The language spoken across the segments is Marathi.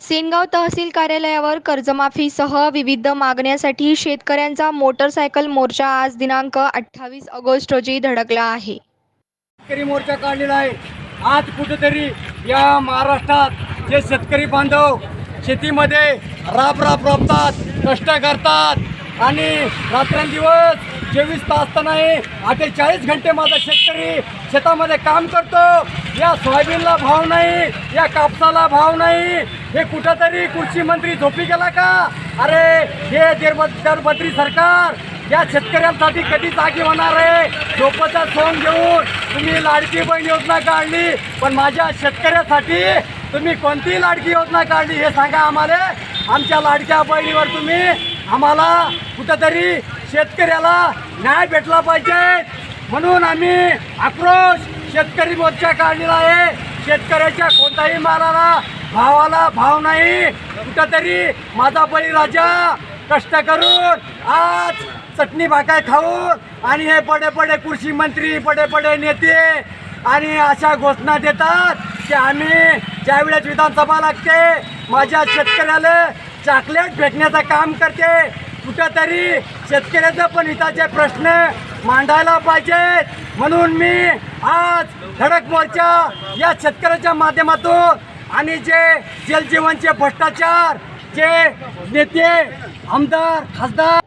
सेनगाव तहसील कार्यालयावर कर्जमाफीसह विविध मागण्यासाठी शेतकऱ्यांचा मोटरसायकल मोर्चा आज दिनांक अठ्ठावीस ऑगस्ट रोजी धडकला आहे. शेतकरी मोर्चा काढलेला आहे. आज कुठेतरी या महाराष्ट्रात जे शेतकरी बांधव शेतीमध्ये राब राब राबतात कष्ट करतात आणि रात्रंदिवस चोवीस तास तर नाही अठ्ठेचाळीस घंटे माझा शेतकरी शेतामध्ये काम करतो. या सोयाबीनला भाव नाही या कापसाला भाव नाही. हे कुठंतरी कृषी मंत्री झोपी गेला का? अरे हे देरबद्री सरकार या शेतकऱ्यांसाठी कधी जागी होणार आहे? झोपचा सोंग घेऊन तुम्ही लाडकी बहीण योजना काढली पण माझ्या शेतकऱ्यासाठी तुम्ही कोणती लाडकी योजना काढली हे सांगा आम्हाला. आमच्या लाडक्या बहिणीवर तुम्ही आम्हाला कुठंतरी शेतकऱ्याला न्याय भेटला पाहिजे. म्हणून आम्ही आक्रोश शेतकरी मोर्चा काढलेला आहे. शेतकऱ्याच्या कोणत्याही मालाला भावाला भाव नाही. कुठंतरी माझा बळीराजा कष्ट करून आज चटणी भाकाय खाऊन आणि हे बडे बडे कृषी मंत्री बडे बडे नेते आणि अशा घोषणा देतात की आम्ही ज्यावेळेस विधानसभा लागते माझ्या शेतकऱ्याला चॉकलेट भेटण्याचं काम करते. कुठंतरी शेतकऱ्याचं पण हिताचे प्रश्न मांडायला पाहिजेत म्हणून मी आज धडक मोर्चा या शेतकऱ्याच्या माध्यमातून आणि जे जलजीवनचे भ्रष्टाचार जे नेते आमदार खासदार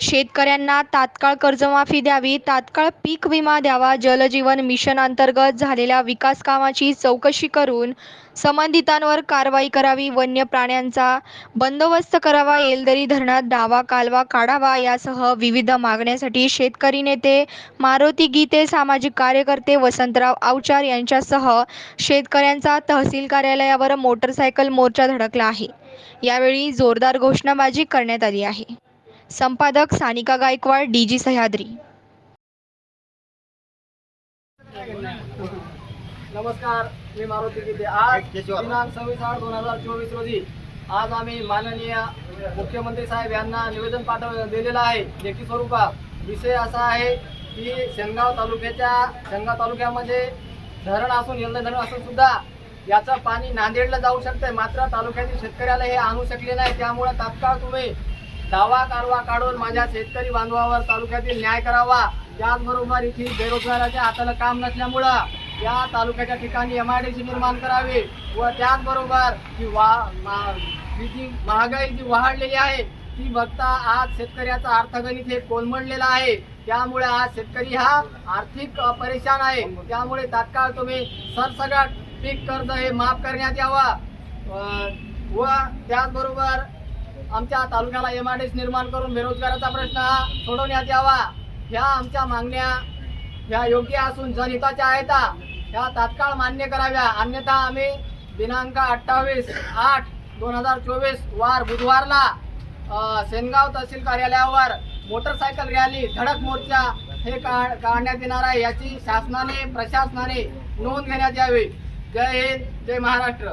शेतकऱ्यांना तात्काळ कर्जमाफी द्यावी तात्काळ पीक विमा द्यावा जलजीवन मिशन अंतर्गत झालेल्या विकास कामाची चौकशी करून संबंधितांवर कारवाई करावी वन्य प्राण्यांचा बंदोबस्त करावा येलदरी धरणात डावा कालवा काढावा यासह विविध मागण्यासाठी शेतकरी नेते मारुती गीते सामाजिक कार्यकर्ते वसंतराव आवचार यांच्यासह शेतकऱ्यांचा तहसील कार्यालयावर मोटरसायकल मोर्चा धडकला आहे. यावेळी जोरदार घोषणाबाजी करण्यात आली आहे. संपादक सानिका गायकवाड डी जी सह्याद्री. नमस्कार मी मारुती गीते. आज दिनांक सव्वीस आठ दोन हजार चोवीस रोजी आज आम्ही माननीय मुख्यमंत्री साहेब यांना निवेदन पाठव दिलेलं आहे. लेखी स्वरूपात विषय असा आहे की शेंगाव तालुक्याच्या शेंगाव तालुक्यामध्ये धरण असून यंदा धरण असून सुद्धा याचं पाणी नांदेडला जाऊ शकतंय. मात्र तालुक्यातील शेतकऱ्याला हे आणू शकले नाही. त्यामुळे तात्काळ तुम्ही दावा कारवा काढून माझ्या शेतकरी बांधवावर तालुक्यातील न्याय करावा. त्याचबरोबर इथे बेरोजगाराच्या हाताला काम नसल्यामुळं या तालुक्याच्या ठिकाणी एम आय डी सी निर्माण करावी व त्याचबरोबर जी वा मा- ही जी महागाई जी वाढलेली आहे ती बघता आज शेतकऱ्याचा अर्थगणित हे कोलमडलेलं आहे. त्यामुळे आज शेतकरी हा आर्थिक परेशान आहे. त्यामुळे तात्काळ तुम्ही सरसगट पीक कर्ज हे माफ करण्यात यावं. व त्याचबरोबर आमच्या तालुक्याला एम आय डी निर्माण करून बेरोजगाराचा प्रश्न हा सोडवण्यात यावा. ह्या आमच्या मागण्या ह्या योग्य असून जनहिताच्या आहेत. ह्या तात्काळ मान्य कराव्या. अन्यथा आम्ही दिनांक अठ्ठावीस आठ दोन हजार चोवीस वार बुधवारला सेनगाव तहसील कार्यालयावर मोटरसायकल रॅली धडक मोर्चा हे काढ काढण्यात येणार आहे. याची शासनाने प्रशासनाने नोंद घेण्यात यावी. जय हिंद जय महाराष्ट्र.